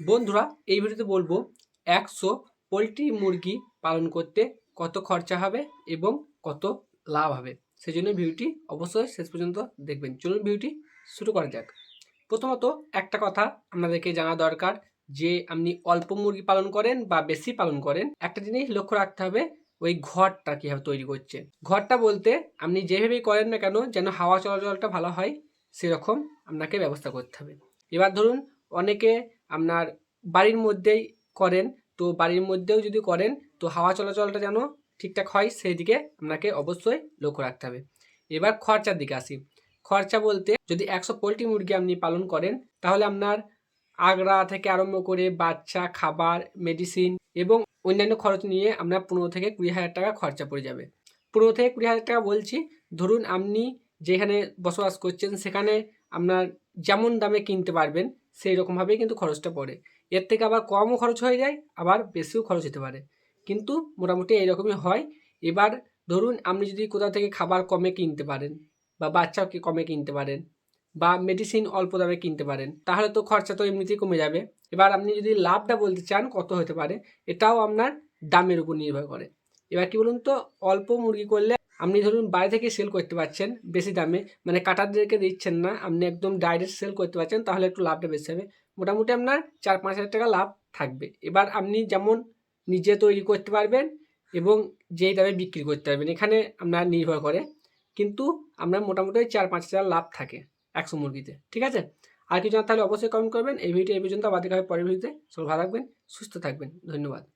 বন্ধুরা, এই ভিডিওতে বলব, একশো পোলট্রি মুরগি পালন করতে কত খরচা হবে এবং কত লাভ হবে? সেই জন্য ভিডিওটি অবশ্যই শেষ পর্যন্ত দেখবেন। চলুন ভিডিওটি শুরু করা যাক। প্রথমত একটা কথা আপনাদেরকে জানা দরকার, যে আপনি অল্প মুরগি পালন করেন বা বেশি পালন করেন, একটা জিনিস লক্ষ্য রাখতে হবে, ওই ঘরটা কীভাবে তৈরি করছে। ঘরটা বলতে আপনি যেভাবেই করেন না কেন, যেন হাওয়া চলাচলটা ভালো হয়, সেরকম আপনাকে ব্যবস্থা করতে হবে। এবার ধরুন অনেকে আপনার বাড়ির মধ্যেই করেন, তো বাড়ির মধ্যেও যদি করেন, তো হাওয়া চলাচলটা যেন ঠিকঠাক হয়, সেই দিকে আপনাকে অবশ্যই লক্ষ্য রাখতে হবে। এবার খরচার দিকে আসি। খরচা বলতে যদি একশো পোলট্রি মুরগি আপনি পালন করেন, তাহলে আপনার আগড়া থেকে আরম্ভ করে বাচ্চা, খাবার মেডিসিন এবং অন্যান্য খরচ নিয়ে আপনার পনেরো থেকে কুড়ি হাজার টাকা খরচা পড়ে যাবে। পনেরো থেকে কুড়ি হাজার টাকা বলছি, ধরুন আপনি যেখানে বসবাস করছেন, সেখানে আপনার যেমন দামে কিনতে পারবেন সেই রকমভাবেই কিন্তু খরচটা পড়ে। এর থেকে আবার কমও খরচ হয়ে যায়, আবার বেশিও খরচ হতে পারে। কিন্তু মোটামুটি এইরকমই হয়। এবার ধরুন আপনি যদি কোথাও থেকে খাবার কমে কিনতে পারেন বা বাচ্চাও কি কমে কিনতে পারেন বা মেডিসিন অল্প দামে কিনতে পারেন, তাহলে তো খরচা তো এমনিতেই কমে যাবে। এবার আপনি যদি লাভটা বলতে চান কত হতে পারে, এটাও আপনার দামের উপর নির্ভর করে। এবার কি বলুন তো, অল্প মুরগি করলে আপনি ধরুন বাইরে থেকে সেল করতে পারছেন বেশি দামে মানে কাটারদেরকে দিচ্ছেন না, আপনি একদম ডাইরেক্ট সেল করতে পারছেন, তাহলে একটু লাভটা বেশি হবে। মোটামুটি আপনার চার পাঁচ হাজার টাকা লাভ থাকবে। এবার আপনি যেমন নিজে তৈরি করতে পারবেন এবং যেই দামে বিক্রি করতে পারবেন, এখানে আপনার নির্ভর করে। কিন্তু আপনার মোটামুটি চার পাঁচ হাজার লাভ থাকে একশো মুরগিতে, ঠিক আছে? আর কিছু তাহলে অবশ্যই কমেন্ট করবেন। এই ভিডিও এই পর্যন্ত, আবার হবে পরের ভিডিওতে। সব ভালো থাকবেন, সুস্থ থাকবেন। ধন্যবাদ।